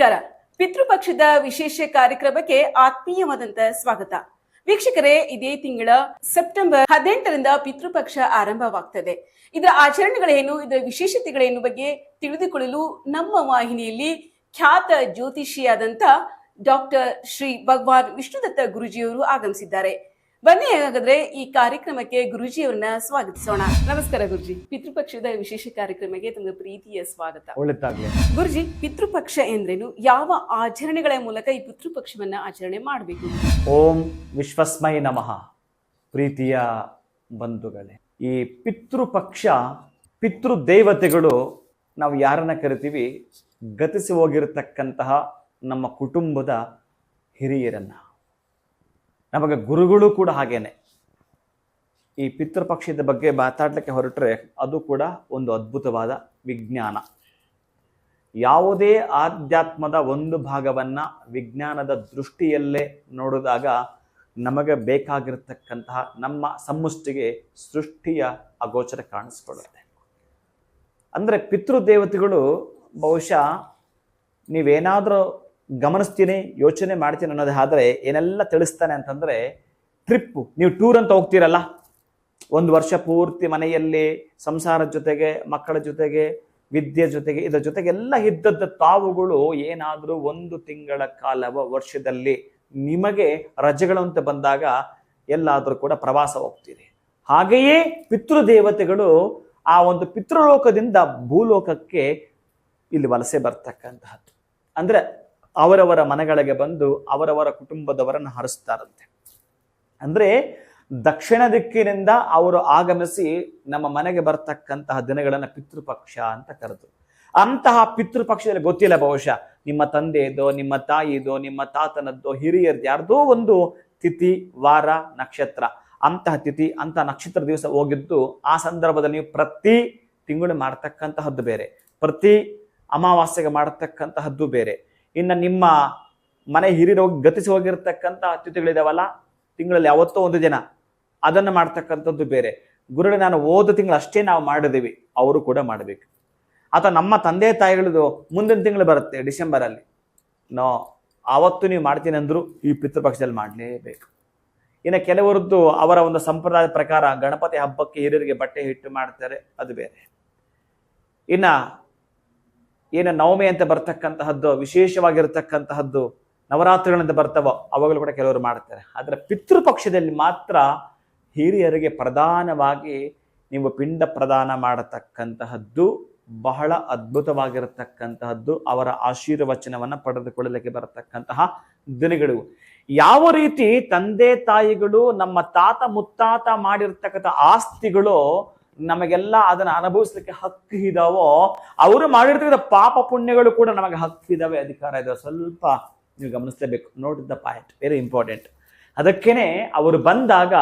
ನಮಸ್ಕಾರ. ಪಿತೃಪಕ್ಷದ ವಿಶೇಷ ಕಾರ್ಯಕ್ರಮಕ್ಕೆ ಆತ್ಮೀಯವಾದಂತ ಸ್ವಾಗತ. ವೀಕ್ಷಕರೇ, ಇದೇ ತಿಂಗಳ ಸೆಪ್ಟೆಂಬರ್ ಹದಿನೆಂಟರಿಂದ ಪಿತೃಪಕ್ಷ ಆರಂಭವಾಗ್ತದೆ. ಇದರ ಆಚರಣೆಗಳೇನು, ಇದರ ವಿಶೇಷತೆಗಳೇನು ಬಗ್ಗೆ ತಿಳಿದುಕೊಳ್ಳಲು ನಮ್ಮ ವಾಹಿನಿಯಲ್ಲಿ ಖ್ಯಾತ ಜ್ಯೋತಿಷಿಯಾದಂತ ಡಾಕ್ಟರ್ ಶ್ರೀ ಭಗವಾನ್ ವಿಷ್ಣುದತ್ತ ಗುರುಜಿಯವರು ಆಗಮಿಸಿದ್ದಾರೆ. ಬನ್ನಿ ಹಾಗಾದ್ರೆ ಈ ಕಾರ್ಯಕ್ರಮಕ್ಕೆ ಗುರುಜಿಯವರನ್ನ ಸ್ವಾಗತಿಸೋಣ. ನಮಸ್ಕಾರ ಗುರುಜಿ. ಪಿತೃಪಕ್ಷದ ವಿಶೇಷ ಕಾರ್ಯಕ್ರಮಕ್ಕೆ ತಮ್ಮ ಪ್ರೀತಿಯ ಸ್ವಾಗತ. ಗುರುಜಿ ಪಿತೃಪಕ್ಷ ಎಂದ್ರೇನು? ಯಾವ ಆಚರಣೆಗಳ ಮೂಲಕ ಈ ಪಿತೃಪಕ್ಷವನ್ನ ಆಚರಣೆ ಮಾಡಬೇಕು? ಓಂ ವಿಶ್ವಸ್ಮೈ ನಮಃ. ಪ್ರೀತಿಯ ಬಂಧುಗಳೇ ಈ ಪಿತೃಪಕ್ಷ ಪಿತೃ ದೇವತೆಗಳು ನಾವು ಯಾರನ್ನ ಕರಿತೀವಿ? ಗತಿಸಿ ಹೋಗಿರತಕ್ಕಂತಹ ನಮ್ಮ ಕುಟುಂಬದ ಹಿರಿಯರನ್ನ. ನಮಗೆ ಗುರುಗಳು ಕೂಡ ಹಾಗೇನೆ. ಈ ಪಿತೃಪಕ್ಷದ ಬಗ್ಗೆ ಮಾತಾಡ್ಲಿಕ್ಕೆ ಹೊರಟ್ರೆ ಅದು ಕೂಡ ಒಂದು ಅದ್ಭುತವಾದ ವಿಜ್ಞಾನ. ಯಾವುದೇ ಆಧ್ಯಾತ್ಮದ ಒಂದು ಭಾಗವನ್ನ ವಿಜ್ಞಾನದ ದೃಷ್ಟಿಯಲ್ಲೇ ನೋಡಿದಾಗ ನಮಗೆ ಬೇಕಾಗಿರತಕ್ಕಂತಹ ನಮ್ಮ ಸಮ್ಮುಷ್ಟಿಗೆ ಸೃಷ್ಟಿಯ ಅಗೋಚರ ಕಾಣಿಸ್ಕೊಳ್ಳುತ್ತೆ. ಅಂದರೆ ಪಿತೃದೇವತೆಗಳು ಬಹುಶಃ ನೀವೇನಾದರೂ ಗಮನಿಸ್ತೀನಿ, ಯೋಚನೆ ಮಾಡ್ತೀನಿ ಅನ್ನೋದಾದರೆ ಏನೆಲ್ಲ ತಿಳಿಸ್ತಾನೆ ಅಂತಂದರೆ ಟ್ರಿಪ್ಪು ನೀವು ಟೂರ್ ಅಂತ ಹೋಗ್ತೀರಲ್ಲ, ಒಂದು ವರ್ಷ ಪೂರ್ತಿ ಮನೆಯಲ್ಲಿ ಸಂಸಾರದ ಜೊತೆಗೆ, ಮಕ್ಕಳ ಜೊತೆಗೆ, ವಿದ್ಯೆ ಜೊತೆಗೆ, ಇದರ ಜೊತೆಗೆಲ್ಲ ಇದ್ದದ್ದ ತಾವುಗಳು ಏನಾದರೂ ಒಂದು ತಿಂಗಳ ಕಾಲವ ವರ್ಷದಲ್ಲಿ ನಿಮಗೆ ರಜೆಗಳು ಅಂತ ಬಂದಾಗ ಎಲ್ಲಾದರೂ ಕೂಡ ಪ್ರವಾಸ ಹೋಗ್ತೀರಿ. ಹಾಗೆಯೇ ಪಿತೃದೇವತೆಗಳು ಆ ಒಂದು ಪಿತೃಲೋಕದಿಂದ ಭೂಲೋಕಕ್ಕೆ ಇಲ್ಲಿ ವಲಸೆ ಬರ್ತಕ್ಕಂತಹದ್ದು. ಅಂದ್ರೆ ಅವರವರ ಮನೆಗಳಿಗೆ ಬಂದು ಅವರವರ ಕುಟುಂಬದವರನ್ನು ಹರಿಸ್ತಾರಂತೆ. ಅಂದ್ರೆ ದಕ್ಷಿಣ ದಿಕ್ಕಿನಿಂದ ಅವರು ಆಗಮಿಸಿ ನಮ್ಮ ಮನೆಗೆ ಬರ್ತಕ್ಕಂತಹ ದಿನಗಳನ್ನ ಪಿತೃಪಕ್ಷ ಅಂತ ಕರೆದು. ಅಂತಹ ಪಿತೃಪಕ್ಷದಲ್ಲಿ ಗೊತ್ತಿಲ್ಲ ಬಹುಶಃ ನಿಮ್ಮ ತಂದೆಯದೋ ನಿಮ್ಮ ತಾಯಿದೋ ನಿಮ್ಮ ತಾತನದ್ದೋ ಹಿರಿಯರ್ದು ಯಾರ್ದೋ ಒಂದು ತಿಥಿ, ವಾರ, ನಕ್ಷತ್ರ. ಅಂತಹ ತಿಥಿ, ಅಂತಹ ನಕ್ಷತ್ರ ದಿವಸ ಹೋಗಿದ್ದು ಆ ಸಂದರ್ಭದಲ್ಲಿ ನೀವು ಪ್ರತಿ ತಿಂಗಳು ಮಾಡ್ತಕ್ಕಂತಹದ್ದು ಬೇರೆ. ಪ್ರತಿ ಅಮಾವಾಸ್ಯೆಗೆ ಮಾಡತಕ್ಕಂತಹದ್ದು ಬೇರೆ. ಇನ್ನು ನಿಮ್ಮ ಮನೆ ಹಿರಿಯರು ಹೋಗಿ ಗತಿಸಿ ಹೋಗಿರ್ತಕ್ಕಂಥ ಅತಿಥಿಗಳಿದಾವಲ್ಲ, ತಿಂಗಳಲ್ಲಿ ಯಾವತ್ತೋ ಒಂದು ದಿನ ಅದನ್ನು ಮಾಡ್ತಕ್ಕಂಥದ್ದು ಬೇರೆ. ಗುರುಗಳು, ನಾನು ಹೋದ ತಿಂಗಳು ಅಷ್ಟೇ ನಾವು ಮಾಡಿದ್ದೀವಿ ಅವರು ಕೂಡ ಮಾಡಬೇಕು. ಅಥವಾ ನಮ್ಮ ತಂದೆ ತಾಯಿಗಳದು ಮುಂದಿನ ತಿಂಗಳು ಬರುತ್ತೆ ಡಿಸೆಂಬರಲ್ಲಿ. ನೋ, ಆವತ್ತು ನೀವು ಮಾಡ್ತೀನಿ ಅಂದ್ರು ಈ ಪಿತೃಪಕ್ಷದಲ್ಲಿ ಮಾಡಲೇಬೇಕು. ಇನ್ನು ಕೆಲವರದ್ದು ಅವರ ಒಂದು ಸಂಪ್ರದಾಯದ ಪ್ರಕಾರ ಗಣಪತಿ ಹಬ್ಬಕ್ಕೆ ಹಿರಿಯರಿಗೆ ಬಟ್ಟೆ ಹಿಟ್ಟು ಮಾಡ್ತಾರೆ, ಅದು ಬೇರೆ. ಇನ್ನ ಏನು ನವಮಿ ಅಂತ ಬರ್ತಕ್ಕಂತಹದ್ದು, ವಿಶೇಷವಾಗಿರ್ತಕ್ಕಂತಹದ್ದು, ನವರಾತ್ರಿಗಳಿಂದ ಬರ್ತವೋ, ಅವಾಗಲೂ ಕೂಡ ಕೆಲವರು ಮಾಡ್ತಾರೆ. ಆದರೆ ಪಿತೃಪಕ್ಷದಲ್ಲಿ ಮಾತ್ರ ಹಿರಿಯರಿಗೆ ಪ್ರಧಾನವಾಗಿ ನೀವು ಪಿಂಡ ಪ್ರದಾನ ಮಾಡತಕ್ಕಂತಹದ್ದು, ಬಹಳ ಅದ್ಭುತವಾಗಿರತಕ್ಕಂತಹದ್ದು, ಅವರ ಆಶೀರ್ವಚನವನ್ನು ಪಡೆದುಕೊಳ್ಳಲಿಕ್ಕೆ ಬರತಕ್ಕಂತಹ ದಿನಗಳು. ಯಾವ ರೀತಿ ತಂದೆ ತಾಯಿಗಳು ನಮ್ಮ ತಾತ ಮುತ್ತಾತ ಮಾಡಿರ್ತಕ್ಕಂಥ ಆಸ್ತಿಗಳು ನಮಗೆಲ್ಲ ಅದನ್ನ ಅನುಭವಿಸ್ಲಿಕ್ಕೆ ಹಕ್ಕು ಇದಾವೋ, ಅವರು ಮಾಡಿರ್ತಕ್ಕಂಥ ಪಾಪ ಪುಣ್ಯಗಳು ಕೂಡ ನಮಗೆ ಹಕ್ಕು ಇದಾವೆ, ಅಧಿಕಾರ ಇದಾವೆ. ಸ್ವಲ್ಪ ನೀವು ಗಮನಿಸಲೇಬೇಕು. Note the point very important ಅದಕ್ಕೇನೆ ಅವರು ಬಂದಾಗ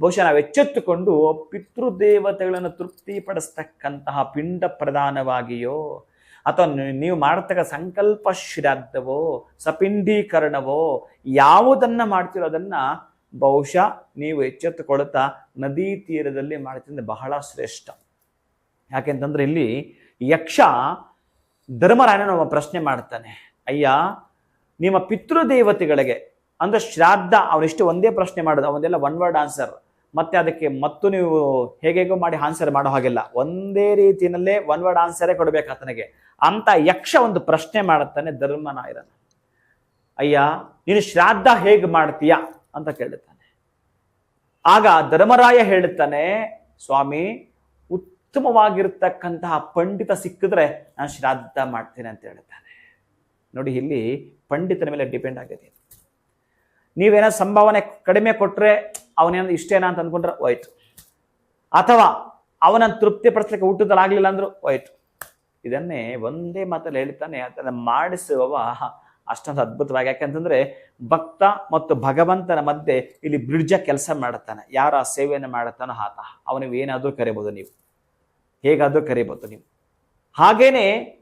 ಬಹುಶಃ ನಾವು ಎಚ್ಚೆತ್ತುಕೊಂಡು ಪಿತೃದೇವತೆಗಳನ್ನು ತೃಪ್ತಿಪಡಿಸ್ತಕ್ಕಂತಹ ಪಿಂಡ ಪ್ರಧಾನವಾಗಿಯೋ, ಅಥವಾ ನೀವು ಮಾಡತಕ್ಕ ಸಂಕಲ್ಪ ಶ್ರಾದ್ದವೋ, ಸಪಿಂಡೀಕರಣವೋ, ಯಾವುದನ್ನ ಮಾಡ್ತಿರೋ ಅದನ್ನ ಬಹುಶಃ ನೀವು ಎಚ್ಚೆತ್ತುಕೊಳ್ತಾ ನದಿ ತೀರದಲ್ಲಿ ಮಾಡುತ್ತಿದ್ದ ಬಹಳ ಶ್ರೇಷ್ಠ. ಯಾಕೆಂತಂದ್ರೆ ಇಲ್ಲಿ ಯಕ್ಷ ಧರ್ಮರಾಯನ ಒಬ್ಬ ಪ್ರಶ್ನೆ ಮಾಡ್ತಾನೆ. ಅಯ್ಯ, ನಿಮ್ಮ ಪಿತೃದೇವತೆಗಳಿಗೆ, ಅಂದ್ರೆ ಶ್ರಾದ್ದ ಅವನಿಷ್ಟು ಒಂದೇ ಪ್ರಶ್ನೆ ಮಾಡೋದು ಅವನ್ನೆಲ್ಲ ಒನ್ ವರ್ಡ್ ಆನ್ಸರ್ ಮತ್ತೆ ಅದಕ್ಕೆ ಮತ್ತು ನೀವು ಹೇಗೇಗೋ ಮಾಡಿ ಆನ್ಸರ್ ಮಾಡೋ ಹಾಗಿಲ್ಲ. ಒಂದೇ ರೀತಿಯಲ್ಲೇ ಒನ್ ವರ್ಡ್ ಆನ್ಸರೇ ಕೊಡಬೇಕು ಆತನಿಗೆ. ಅಂತ ಯಕ್ಷ ಒಂದು ಪ್ರಶ್ನೆ ಮಾಡುತ್ತಾನೆ ಧರ್ಮನಾಯರನ ಅಯ್ಯ, ನೀನು ಶ್ರಾದ್ದ ಹೇಗೆ ಮಾಡ್ತೀಯಾ? ಅಂತ ಕೇಳುತ್ತಾನೆ. ಆಗ ಧರ್ಮರಾಯ ಹೇಳುತ್ತಾನೆ, ಸ್ವಾಮಿ, ಉತ್ತಮವಾಗಿರ್ತಕ್ಕಂತಹ ಪಂಡಿತ ಸಿಕ್ಕಿದ್ರೆ ನಾನು ಶ್ರಾದ್ದ ಮಾಡ್ತೇನೆ ಅಂತ ಹೇಳುತ್ತಾನೆ. ನೋಡಿ, ಇಲ್ಲಿ ಪಂಡಿತನ ಮೇಲೆ ಡಿಪೆಂಡ್ ಆಗಿದೆ. ನೀವೇನೋ ಸಂಭಾವನೆ ಕಡಿಮೆ ಕೊಟ್ರೆ ಅವನೇನೋ ಇಷ್ಟೇನಾ ಅಂತ ಅಂದ್ಕೊಂಡ್ರೆ ಹೋಯ್ತು. ಅಥವಾ ಅವನನ್ನು ತೃಪ್ತಿಪಡಿಸ್ಲಿಕ್ಕೆ ಊಟದಲ್ಲಿ ಆಗ್ಲಿಲ್ಲ ಅಂದ್ರು ಹೋಯ್ತು. ಇದನ್ನೇ ಒಂದೇ ಮಾತಲ್ಲಿ ಹೇಳ್ತಾನೆ, ಅದನ್ನು ಮಾಡಿಸುವವ ಅಷ್ಟೊಂದು ಅದ್ಭುತವಾಗಿ. ಯಾಕಂತಂದ್ರೆ ಭಕ್ತ ಮತ್ತು ಭಗವಂತನ ಮಧ್ಯೆ ಇಲ್ಲಿ ಬ್ರಿಡ್ಜ ಕೆಲಸ ಮಾಡುತ್ತಾನೆ. ಯಾರ ಸೇವೆಯನ್ನು ಮಾಡುತ್ತಾನೋ ಆತ. ಅವನಿಗೆ ಏನಾದರೂ ಕರಿಬೋದು ನೀವು. ಹೇಗಾದರೂ ಕರಿಬೋದು ನೀವು. ಹಾಗೇನೆ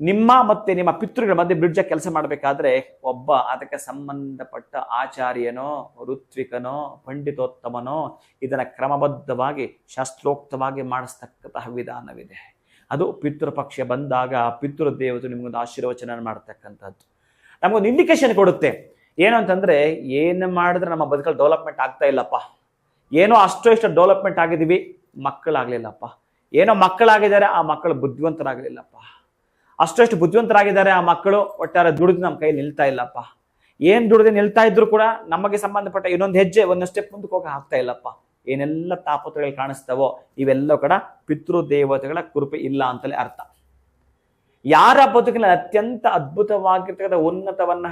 ನಿಮ್ಮ ಮತ್ತೆ ನಿಮ್ಮ ಪಿತೃಗಳ ಮಧ್ಯೆ ಬ್ರಿಡ್ಜ ಕೆಲಸ ಮಾಡಬೇಕಾದ್ರೆ ಒಬ್ಬ ಅದಕ್ಕೆ ಸಂಬಂಧಪಟ್ಟ ಆಚಾರ್ಯನೋ, ಋತ್ವಿಕನೋ, ಪಂಡಿತೋತ್ತಮನೋ ಇದನ್ನು ಕ್ರಮಬದ್ಧವಾಗಿ, ಶಾಸ್ತ್ರೋಕ್ತವಾಗಿ ಮಾಡಿಸ್ತಕ್ಕಂತಹ ವಿಧಾನವಿದೆ. ಅದು ಪಿತೃಪಕ್ಷ ಬಂದಾಗ ಪಿತೃದೇವತೆ ನಿಮ್ಗೊಂದು ಆಶೀರ್ವಚನ ಮಾಡ್ತಕ್ಕಂಥದ್ದು. ನಮಗೊಂದು ಇಂಡಿಕೇಶನ್ ಕೊಡುತ್ತೆ. ಏನು ಅಂತಂದ್ರೆ, ಏನು ಮಾಡಿದ್ರೆ ನಮ್ಮ ಬದುಕಲ್ಲಿ ಡೆವಲಪ್ಮೆಂಟ್ ಆಗ್ತಾ ಇಲ್ಲಪ್ಪ. ಏನೋ ಅಷ್ಟು ಇಷ್ಟು ಡೆವಲಪ್ಮೆಂಟ್ ಆಗಿದ್ದೀವಿ, ಮಕ್ಕಳಾಗಲಿಲ್ಲಪ್ಪ. ಏನೋ ಮಕ್ಕಳಾಗಿದ್ದಾರೆ, ಆ ಮಕ್ಕಳು ಬುದ್ಧಿವಂತರಾಗಲಿಲ್ಲಪ್ಪ. ಅಷ್ಟು ಬುದ್ಧಿವಂತರಾಗಿದ್ದಾರೆ, ಆ ಮಕ್ಕಳು ಒಟ್ಟಾರೆ ದುಡಿದು ನಮ್ಮ ಕೈಯಲ್ಲಿ ನಿಲ್ತಾ ಇಲ್ಲಪ್ಪ. ಏನು ದುಡಿದು ನಿಲ್ತಾ ಇದ್ರು ಕೂಡ ನಮಗೆ ಸಂಬಂಧಪಟ್ಟ ಇನ್ನೊಂದು ಹೆಜ್ಜೆ, ಒಂದು ಸ್ಟೆಪ್ ಮುಂದಕ್ಕೆ ಹೋಗಿ ಆಗ್ತಾ ಇಲ್ಲಪ್ಪ. ಏನೆಲ್ಲ ತಾಪತ್ರಗಳು ಕಾಣಿಸ್ತಾವೋ ಇವೆಲ್ಲ ಕೂಡ ಪಿತೃ ದೇವತೆಗಳ ಕೃಪೆ ಇಲ್ಲ ಅಂತಲೇ ಅರ್ಥ. ಯಾರ ಬದುಕಿನ ಅತ್ಯಂತ ಅದ್ಭುತವಾಗಿರ್ತಕ್ಕಂಥ ಉನ್ನತವನ್ನ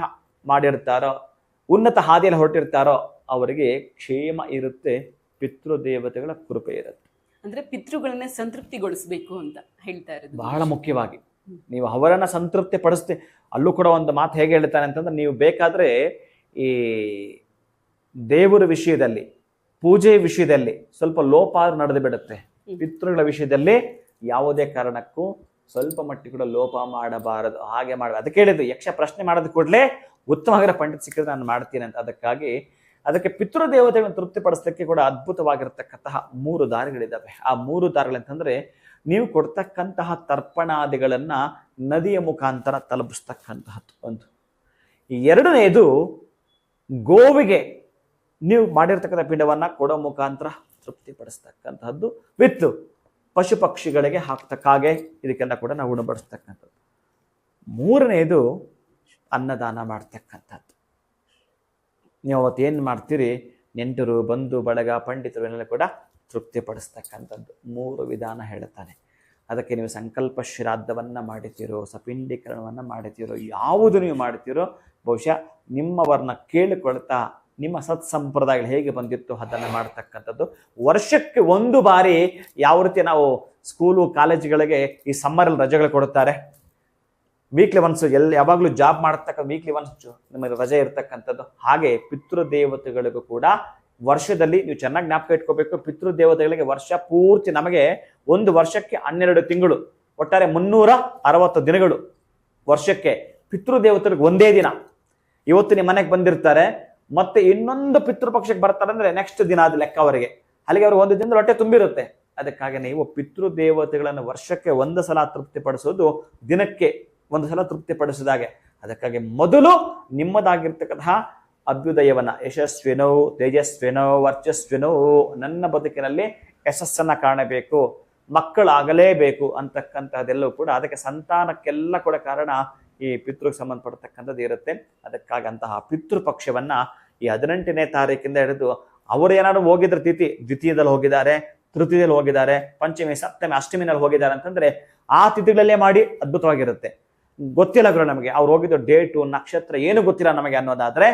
ಮಾಡಿರ್ತಾರೋ ಉನ್ನತ ಹಾದಿಯಲ್ಲಿ ಹೊರಟಿರ್ತಾರೋ ಅವರಿಗೆ ಕ್ಷೇಮ ಇರುತ್ತೆ ಪಿತೃದೇವತೆಗಳ ಕೃಪೆ ಇರುತ್ತೆ. ಅಂದ್ರೆ ಪಿತೃಗಳನ್ನ ಸಂತೃಪ್ತಿಗೊಳಿಸಬೇಕು ಅಂತ ಹೇಳ್ತಾ ಇರೋದು. ಬಹಳ ಮುಖ್ಯವಾಗಿ. ನೀವು ಅವರನ್ನ ಸಂತೃಪ್ತಿ ಪಡಿಸ್ತಿ ಅಲ್ಲೂ ಕೂಡ ಒಂದು ಮಾತು ಹೇಗೆ ಹೇಳ್ತಾನೆ ಅಂತಂದ್ರೆ ನೀವು ಬೇಕಾದ್ರೆ ಈ ದೇವರ ವಿಷಯದಲ್ಲಿ ಪೂಜೆ ವಿಷಯದಲ್ಲಿ ಸ್ವಲ್ಪ ಲೋಪ ನಡೆದು ಬಿಡುತ್ತೆ. ಪಿತೃಗಳ ವಿಷಯದಲ್ಲಿ ಯಾವುದೇ ಕಾರಣಕ್ಕೂ ಸ್ವಲ್ಪ ಮಟ್ಟಿಗೆ ಕೂಡ ಲೋಪ ಮಾಡಬಾರದು, ಹಾಗೆ ಮಾಡ ಅದಕ್ಕೆ ಹೇಳಿದ್ದು ಯಕ್ಷ ಪ್ರಶ್ನೆ ಮಾಡೋದು ಕೂಡಲೇ ಉತ್ತಮವಾಗಿರೋ ಪಂಡಿತ್ ಸಿಕ್ಕಿದ್ರೆ ನಾನು ಮಾಡ್ತೀನಿ ಅಂತ. ಅದಕ್ಕಾಗಿ ಅದಕ್ಕೆ ಪಿತೃದೇವತೆಗಳನ್ನು ದೇವತೆಗಳನ್ನು ತೃಪ್ತಿಪಡಿಸ್ಲಿಕ್ಕೆ ಕೂಡ ಅದ್ಭುತವಾಗಿರತಕ್ಕಂತಹ ಮೂರು ದಾರಿಗಳಿದ್ದಾವೆ. ಆ ಮೂರು ದಾರಿಗಳಂತಂದ್ರೆ ನೀವು ಕೊಡ್ತಕ್ಕಂತಹ ತರ್ಪಣಾದಿಗಳನ್ನ ನದಿಯ ಮುಖಾಂತರ ತಲುಪಿಸ್ತಕ್ಕಂತಹದ್ದು ಒಂದು. ಎರಡನೆಯದು ಗೋವಿಗೆ ನೀವು ಮಾಡಿರ್ತಕ್ಕಂಥ ಪಿಂಡವನ್ನ ಕೊಡೋ ಮುಖಾಂತರ ತೃಪ್ತಿಪಡಿಸ್ತಕ್ಕಂತಹದ್ದು ವಿತ್ ಪಶು ಪಕ್ಷಿಗಳಿಗೆ ಹಾಕ್ತಕ್ಕಾಗೆ ಇದಕ್ಕೆಲ್ಲ ಕೂಡ ನಾವು ಉಣಬಡಿಸ್ತಕ್ಕಂಥದ್ದು ಮೂರನೆಯದು ಅನ್ನದಾನ ಮಾಡ್ತಕ್ಕಂಥದ್ದು. ನೀವು ಅವತ್ತೇನು ಮಾಡ್ತೀರಿ? ನೆಂಟರು, ಬಂಧು, ಬಳಗ, ಪಂಡಿತರು ಎಲ್ಲ ಕೂಡ ತೃಪ್ತಿಪಡಿಸ್ತಕ್ಕಂಥದ್ದು ಮೂರು ವಿಧಾನ ಹೇಳ್ತಾನೆ. ಅದಕ್ಕೆ ನೀವು ಸಂಕಲ್ಪ ಶ್ರಾದ್ದವನ್ನು ಮಾಡುತ್ತೀರೋ ಸಪಿಂಡೀಕರಣವನ್ನು ಮಾಡುತ್ತೀರೋ ಯಾವುದು ನೀವು ಮಾಡ್ತೀರೋ, ಬಹುಶಃ ನಿಮ್ಮವರನ್ನ ಕೇಳಿಕೊಳ್ತಾ ನಿಮ್ಮ ಸತ್ ಸಂಪ್ರದಾಯಗಳು ಹೇಗೆ ಬಂದಿತ್ತು ಅದನ್ನು ಮಾಡ್ತಕ್ಕಂಥದ್ದು. ವರ್ಷಕ್ಕೆ ಒಂದು ಬಾರಿ ಯಾವ ರೀತಿ ನಾವು ಸ್ಕೂಲು ಕಾಲೇಜುಗಳಿಗೆ ಈ ಸಮ್ಮರಲ್ಲಿ ರಜೆಗಳು ಕೊಡುತ್ತಾರೆ. ವೀಕ್ಲಿ ಒನ್ಸ್ ಎಲ್ಲಿ ಯಾವಾಗಲೂ ಜಾಬ್ ಮಾಡತಕ್ಕ ವೀಕ್ಲಿ ಒನ್ಸ್ ನಿಮಗೆ ರಜೆ ಇರತಕ್ಕಂಥದ್ದು. ಹಾಗೆ ಪಿತೃದೇವತೆಗಳಿಗೂ ಕೂಡ ವರ್ಷದಲ್ಲಿ ನೀವು ಚೆನ್ನಾಗಿ ಜ್ಞಾಪಕ ಇಟ್ಕೋಬೇಕು. ಪಿತೃದೇವತೆಗಳಿಗೆ ವರ್ಷ ಪೂರ್ತಿ ನಮಗೆ ಒಂದು ವರ್ಷಕ್ಕೆ ಹನ್ನೆರಡು ತಿಂಗಳು, ಒಟ್ಟಾರೆ ಮುನ್ನೂರ ಅರವತ್ತು ದಿನಗಳು ವರ್ಷಕ್ಕೆ ಪಿತೃದೇವತೆಗಳಿಗೆ ಒಂದೇ ದಿನ. ಇವತ್ತು ನಿಮ್ಮ ಮನೆಗೆ ಬಂದಿರ್ತಾರೆ. ಮತ್ತೆ ಇನ್ನೊಂದು ಪಿತೃಪಕ್ಷಕ್ಕೆ ಬರ್ತಾರೆ ಅಂದ್ರೆ ನೆಕ್ಸ್ಟ್ ದಿನ ಅದು ಲೆಕ್ಕ ಅವರಿಗೆ. ಅಲ್ಲಿಗೆ ಅವ್ರಿಗೆ ಒಂದು ದಿನದ ಹೊಟ್ಟೆ ತುಂಬಿರುತ್ತೆ. ಅದಕ್ಕಾಗಿ ನೀವು ಪಿತೃ ದೇವತೆಗಳನ್ನು ವರ್ಷಕ್ಕೆ ಒಂದು ಸಲ ತೃಪ್ತಿಪಡಿಸೋದು, ದಿನಕ್ಕೆ ಒಂದು ಸಲ ತೃಪ್ತಿಪಡಿಸಿದಾಗೆ ಅದಕ್ಕಾಗಿ ಮೊದಲು ನಿಮ್ಮದಾಗಿರ್ತಕ್ಕಂತಹ ಅಭ್ಯುದಯವನ್ನ, ಯಶಸ್ವಿನೋ, ತೇಜಸ್ವಿನೋ, ವರ್ಚಸ್ವಿನೋ, ನನ್ನ ಬದುಕಿನಲ್ಲಿ ಯಶಸ್ಸನ್ನ ಕಾಣಬೇಕು, ಮಕ್ಕಳಾಗಲೇಬೇಕು ಅಂತಕ್ಕಂಥದ್ದೆಲ್ಲವೂ ಕೂಡ ಅದಕ್ಕೆ ಸಂತಾನಕ್ಕೆಲ್ಲ ಕೂಡ ಕಾರಣ ಈ ಪಿತೃಗೆ ಸಂಬಂಧಪಡ್ತಕ್ಕಂಥದ್ದು ಇರುತ್ತೆ. ಅದಕ್ಕಾಗಿ ಅಂತಹ ಪಿತೃಪಕ್ಷವನ್ನ ಈ ಹದಿನೆಂಟನೇ ತಾರೀಕಿಂದ ಹಿಡಿದು ಅವರು ಏನಾದ್ರು ಹೋಗಿದ್ರು ತಿಥಿ, ದ್ವಿತೀಯದಲ್ಲಿ ಹೋಗಿದ್ದಾರೆ, ತೃತೀಯದಲ್ಲಿ ಹೋಗಿದ್ದಾರೆ, ಪಂಚಮಿ, ಸಪ್ತಮಿ, ಅಷ್ಟಮಿನಲ್ಲಿ ಹೋಗಿದ್ದಾರೆ ಅಂತಂದ್ರೆ ಆ ತಿಥಿಗಳಲ್ಲೇ ಮಾಡಿ ಅದ್ಭುತವಾಗಿರುತ್ತೆ. ಗೊತ್ತಿಲ್ಲ ಗುರು ನಮಗೆ, ಅವ್ರು ಹೋಗಿದ್ದು ಡೇಟು ನಕ್ಷತ್ರ ಏನು ಗೊತ್ತಿಲ್ಲ ನಮಗೆ ಅನ್ನೋದಾದ್ರೆ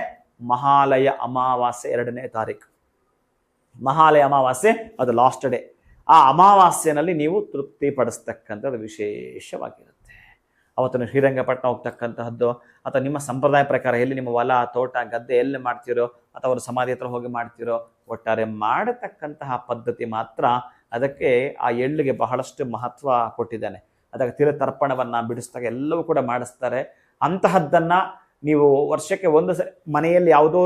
ಮಹಾಲಯ ಅಮಾವಾಸ್ಯೆ ಎರಡನೇ ತಾರೀಕು. ಮಹಾಲಯ ಅಮಾವಾಸ್ಯೆ, ಅದು ಲಾಸ್ಟ್ ಡೇ ಆ ಅಮಾವಾಸ್ಯೆನಲ್ಲಿ ನೀವು ತೃಪ್ತಿ ಪಡಿಸ್ತಕ್ಕಂಥದ್ದು ವಿಶೇಷವಾಗಿರುತ್ತೆ. ಅವತ್ತು ಶ್ರೀರಂಗಪಟ್ಟಣ ಹೋಗ್ತಕ್ಕಂತಹದ್ದು ಅಥವಾ ನಿಮ್ಮ ಸಂಪ್ರದಾಯ ಪ್ರಕಾರ ಎಲ್ಲಿ ನಿಮ್ಮ ಹೊಲ, ತೋಟ, ಗದ್ದೆ ಎಲ್ಲಿ ಮಾಡ್ತೀರೋ ಅಥವಾ ಅವರು ಸಮಾಧಿ ಹತ್ರ ಹೋಗಿ ಮಾಡ್ತೀರೋ, ಒಟ್ಟಾರೆ ಮಾಡತಕ್ಕಂತಹ ಪದ್ಧತಿ ಮಾತ್ರ ಅದಕ್ಕೆ ಆ ಎಳ್ಳಿಗೆ ಬಹಳಷ್ಟು ಮಹತ್ವ ಕೊಟ್ಟಿದ್ದಾನೆ. ಅದಕ್ಕೆ ತಿರು ತರ್ಪಣವನ್ನು ಬಿಡಿಸಿದಾಗ ಎಲ್ಲವೂ ಕೂಡ ಮಾಡಿಸ್ತಾರೆ. ಅಂತಹದ್ದನ್ನು ನೀವು ವರ್ಷಕ್ಕೆ ಒಂದು ಮನೆಯಲ್ಲಿ ಯಾವುದೋ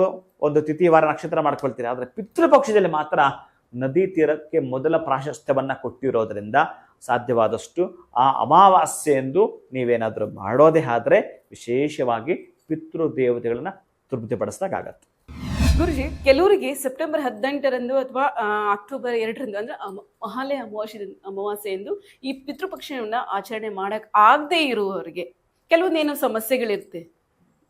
ಒಂದು ತಿಥಿ ವಾರ ನಕ್ಷತ್ರ ಮಾಡ್ಕೊಳ್ತೀರಿ, ಆದರೆ ಪಿತೃಪಕ್ಷದಲ್ಲಿ ಮಾತ್ರ ನದಿ ತೀರಕ್ಕೆ ಮೊದಲ ಪ್ರಾಶಸ್ತ್ಯವನ್ನು ಕೊಟ್ಟಿರೋದ್ರಿಂದ ಸಾಧ್ಯವಾದಷ್ಟು ಆ ಅಮಾವಾಸ್ಯೆ ಎಂದು ನೀವೇನಾದರೂ ಮಾಡೋದೇ ಆದರೆ ವಿಶೇಷವಾಗಿ ಪಿತೃ ದೇವತೆಗಳನ್ನ ತೃಪ್ತಿಪಡಿಸಿದಾಗತ್ತೆ ಗುರುಜಿ ಕೆಲವರಿಗೆ ಸೆಪ್ಟೆಂಬರ್ ಹದಿನೆಂಟರಂದು ಅಥವಾ ಅಕ್ಟೋಬರ್ ಎರಡರಂದು ಅಂದ್ರೆ ಮಹಾಲಯ ಮಹಾಲಯ ಅಮಾವಾಸ್ಯೆ ಎಂದು ಈ ಪಿತೃಪಕ್ಷವನ್ನು ಆಚರಣೆ ಮಾಡಕ್ ಆಗದೇ ಇರುವವರಿಗೆ ಕೆಲವೊಂದೇನೋ ಸಮಸ್ಯೆಗಳಿರುತ್ತೆ,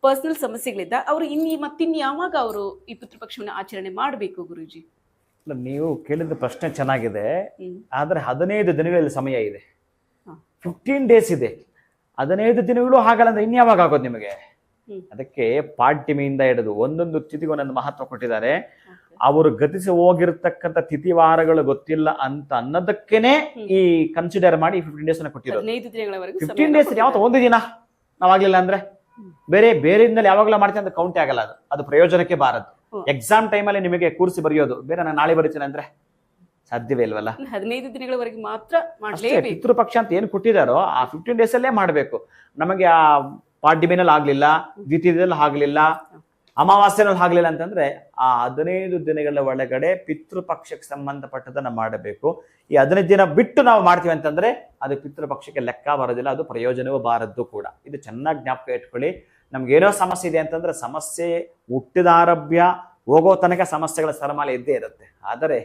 ಪರ್ಸನಲ್ ಸಮಸ್ಯೆಗಳಿದ್ದ, ಅವರು ಇನ್ನು ಮತ್ತಿನ್ ಯಾವಾಗ ಅವರು ಈ ಪಿತೃಪಕ್ಷವನ್ನು ಆಚರಣೆ ಮಾಡಬೇಕು ಗುರುಜಿ? ನೀವು ಕೇಳಿದ ಪ್ರಶ್ನೆ ಚೆನ್ನಾಗಿದೆ. ಆದರೆ ಹದಿನೈದು ದಿನಗಳಲ್ಲಿ ಸಮಯ ಇದೆ. ಫಿಫ್ಟೀನ್ ಡೇಸ್ ಇದೆ. ಹದಿನೈದು ದಿನಗಳು ಹಾಗಲ್ಲ ಅಂದ್ರೆ ಇನ್ಯಾವಾಗ ಆಗೋದು ನಿಮಗೆ. ಅದಕ್ಕೆ ಪಾಡ್ಯಮಿಯಿಂದ ಹಿಡಿದು ಒಂದೊಂದು ತಿಥಿಗೆ ಒಂದೊಂದು ಮಹತ್ವ ಕೊಟ್ಟಿದ್ದಾರೆ. ಅವರು ಗತಿಸಿ ಹೋಗಿರ್ತಕ್ಕಂಥ ತಿಥಿವಾರಗಳು ಗೊತ್ತಿಲ್ಲ ಅಂತ ಅನ್ನೋದಕ್ಕೇನೆ ಈ ಕನ್ಸಿಡರ್ ಮಾಡಿ ಫಿಫ್ಟೀನ್ ಡೇಸ್ ಕೊಟ್ಟಿರೋದು. ಫಿಫ್ಟೀನ್ ಡೇಸ್ ಯಾವತ್ತು ಒಂದು ದಿನ. ನಾವಾಗ್ಲಿಲ್ಲ ಅಂದ್ರೆ. ಬೇರೆ ಬೇರೆಯಿಂದಲೇ ಯಾವಾಗಲೂ ಮಾಡ್ತೀನಿ ಅಂತ ಕೌಂಟೇ ಆಗಲ್ಲ ಅದು. ಅದು ಪ್ರಯೋಜನಕ್ಕೆ ಬಾರದು. ಎಕ್ಸಾಮ್ ಟೈಮಲ್ಲಿ ನಿಮಗೆ ಕೂರಿಸಿ ಬರೆಯೋದು. ಬೇರೆ ನಾನು ನಾಳೆ ಬರೀತೀನಿ ಅಂದ್ರೆ ಸಾಧ್ಯವೇ ಇಲ್ವಲ್ಲ? ಹದಿನೈದು ದಿನಗಳವರೆಗೆ ಮಾತ್ರ ಮಾಡಲೇಬೇಕು. ಪಿತೃಪಕ್ಷ ಅಂತ ಏನು ಕೊಟ್ಟಿದಾರೋ ಆ ಫಿಫ್ಟೀನ್ ಡೇಸ್ ಅಲ್ಲೇ ಮಾಡಬೇಕು. ನಮಗೆ ಆ ಪಾಡ್ಯಮಿನಲ್ಲಿ ಆಗ್ಲಿಲ್ಲ ದ್ವಿತೀಯದಲ್ಲಿ ಆಗ್ಲಿಲ್ಲ ಅಮಾವಾಸ್ಯನಲ್ಲಿ ಆಗ್ಲಿಲ್ಲ ಅಂತಂದ್ರೆ ಆ ಹದಿನೈದು ದಿನಗಳ ಒಳಗಡೆ ಪಿತೃಪಕ್ಷಕ್ಕೆ ಸಂಬಂಧಪಟ್ಟದನ್ನ ಮಾಡಬೇಕು. ಈ ಹದಿನೈದು ದಿನ ಬಿಟ್ಟು ನಾವು ಮಾಡ್ತೀವಿ ಅಂತಂದ್ರೆ ಅದು ಪಿತೃಪಕ್ಷಕ್ಕೆ ಲೆಕ್ಕ ಬರೋದಿಲ್ಲ ಅದು ಪ್ರಯೋಜನವೂ ಬಾರದ್ದು ಕೂಡ. ಇದು ಚೆನ್ನಾಗಿ ಜ್ಞಾಪಕ ಇಟ್ಕೊಳ್ಳಿ. ನಮ್ಗೆ ಏನೋ ಸಮಸ್ಯೆ ಇದೆ ಅಂತಂದ್ರೆ ಸಮಸ್ಯೆ ಹುಟ್ಟಿದಾರಭ್ಯ ಹೋಗೋ ತನಕ ಸಮಸ್ಯೆಗಳ ಸರಮಾಲೆ ಇದ್ದೇ ಇರುತ್ತೆ. ಆದರೆ